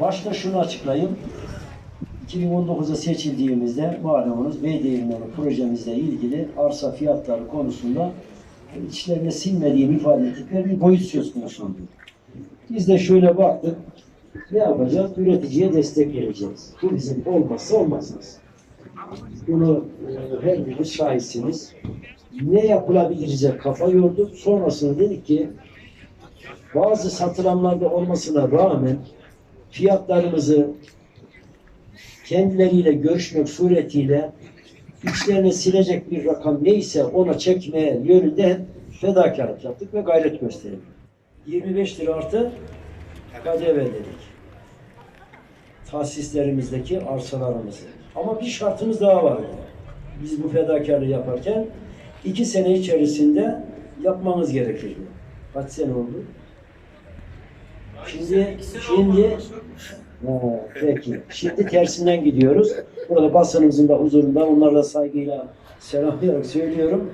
Başta şunu açıklayayım. 2019'da seçildiğimizde malumunuz Beydeğirmeni projemizle ilgili arsa fiyatları konusunda içlerine silmediğini ifade ettikleri bir boyut söz konusuydu. Biz de şöyle baktık. Ne yapacağız? Üreticiye destek vereceğiz. Bu bizim olmazsa olmazımız. Bunu e, her biriniz şahitsiniz. Ne yapılabilirize kafa yorduk. Sonrasında dedik ki bazı satılanlarda olmasına rağmen fiyatlarımızı kendileriyle görüşmek suretiyle içlerine silecek bir rakam neyse ona çekmeye yönünde fedakarlık yaptık ve gayret gösterdik. 25 lira artı KDV dedik. Tahsislerimizdeki arsalarımızı. Ama bir şartımız daha vardı. Biz bu fedakarlığı yaparken iki sene içerisinde yapmamız gerekirdi. Kaç sene oldu? Şimdi, şimdi Ha, peki. Şimdi tersinden gidiyoruz. Burada basınımızın da huzurunda onlarla saygıyla selamlayarak söylüyorum.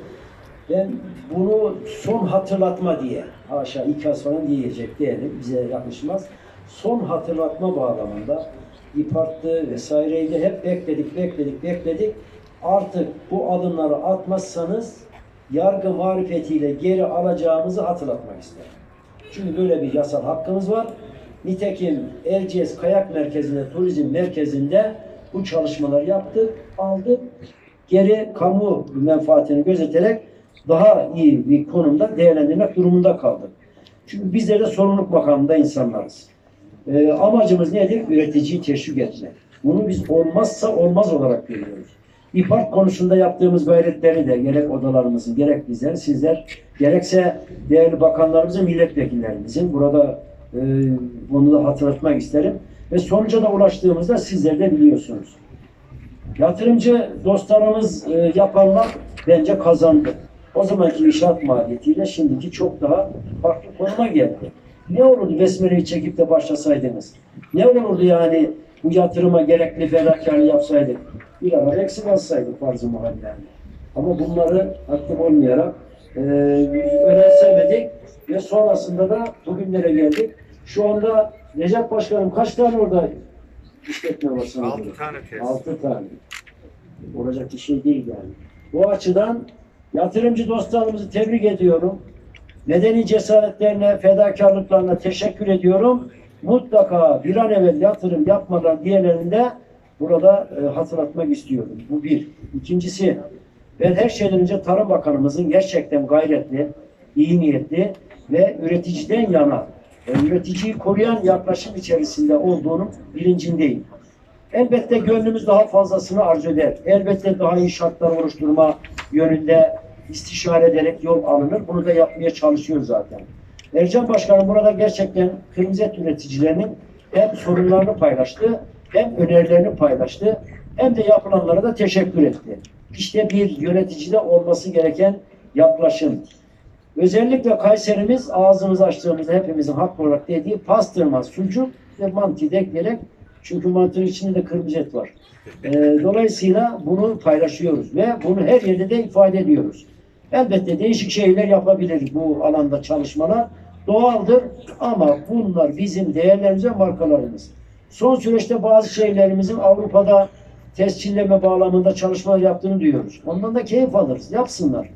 Ben bunu son hatırlatma diye, haşa ikaz falan diyecek diyelim, bize yakışmaz. Son hatırlatma bağlamında İPART'tı vesaireydi hep bekledik, bekledik, bekledik. Artık bu adımları atmazsanız yargı marifetiyle geri alacağımızı hatırlatmak isterim. Çünkü böyle bir yasal hakkımız var. Nitekim Erciyes Kayak Merkezi'nde, turizm merkezinde bu çalışmalar yaptık, aldık. Geri kamu menfaatini gözeterek daha iyi bir konumda değerlendirmek durumunda kaldık. Çünkü bizler de sorumluluk makamında insanlarız. Ee, amacımız nedir? Üreticiyi teşvik etmek. Bunu biz olmazsa olmaz olarak görüyoruz. İPART konusunda yaptığımız gayretleri de gerek odalarımızın, gerek bizler, sizler, gerekse değerli bakanlarımızın, milletvekillerimizin burada e, bunu da hatırlatmak isterim. Ve sonuca da ulaştığımızda sizler de biliyorsunuz. Yatırımcı dostlarımız e, yapanlar bence kazandı. O zamanki inşaat maliyetiyle şimdiki çok daha farklı konuma geldi. Ne olurdu besmeleyi çekip de başlasaydınız? Ne olurdu yani bu yatırıma gerekli fedakarlığı yapsaydık? Bir ara eksik alsaydık farzı. Ama bunları aktif olmayarak e, önemsemedik ve sonrasında da bugünlere geldik. Şu anda Recep Başkanım kaç tane orada işletme var sana? Altı tane. Altı tane. Olacak bir şey değil yani. Bu açıdan yatırımcı dostlarımızı tebrik ediyorum. Medeni cesaretlerine, fedakarlıklarına teşekkür ediyorum. Mutlaka bir an evvel yatırım yapmadan diğerlerinde burada e, hatırlatmak istiyorum. Bu bir. İkincisi, ben her şeyden önce Tarım Bakanımızın gerçekten gayretli, iyi niyetli ve üreticiden yana, e, üreticiyi koruyan yaklaşım içerisinde olduğunun bilincindeyim. Elbette gönlümüz daha fazlasını arzu eder. Elbette daha iyi şartlar oluşturma yönünde istişare ederek yol alınır. Bunu da yapmaya çalışıyoruz zaten. Ercan Başkanım burada gerçekten kırmızı et üreticilerinin hem sorunlarını paylaştı, hem önerilerini paylaştı, hem de yapılanlara da teşekkür etti. İşte bir yöneticide olması gereken yaklaşım. Özellikle Kayserimiz ağzımızı açtığımızda hepimizin haklı olarak dediği pastırma, sucuk ve mantıyı da ekleyerek çünkü mantının içinde de kırmızı et var. Ee, dolayısıyla bunu paylaşıyoruz ve bunu her yerde de ifade ediyoruz. Elbette değişik şeyler yapabilir bu alanda çalışmalar. Doğaldır ama bunlar bizim değerlerimiz ve markalarımız. Son süreçte bazı şeylerimizin Avrupa'da tescilleme bağlamında çalışmalar yaptığını duyuyoruz. Ondan da keyif alırız. Yapsınlar.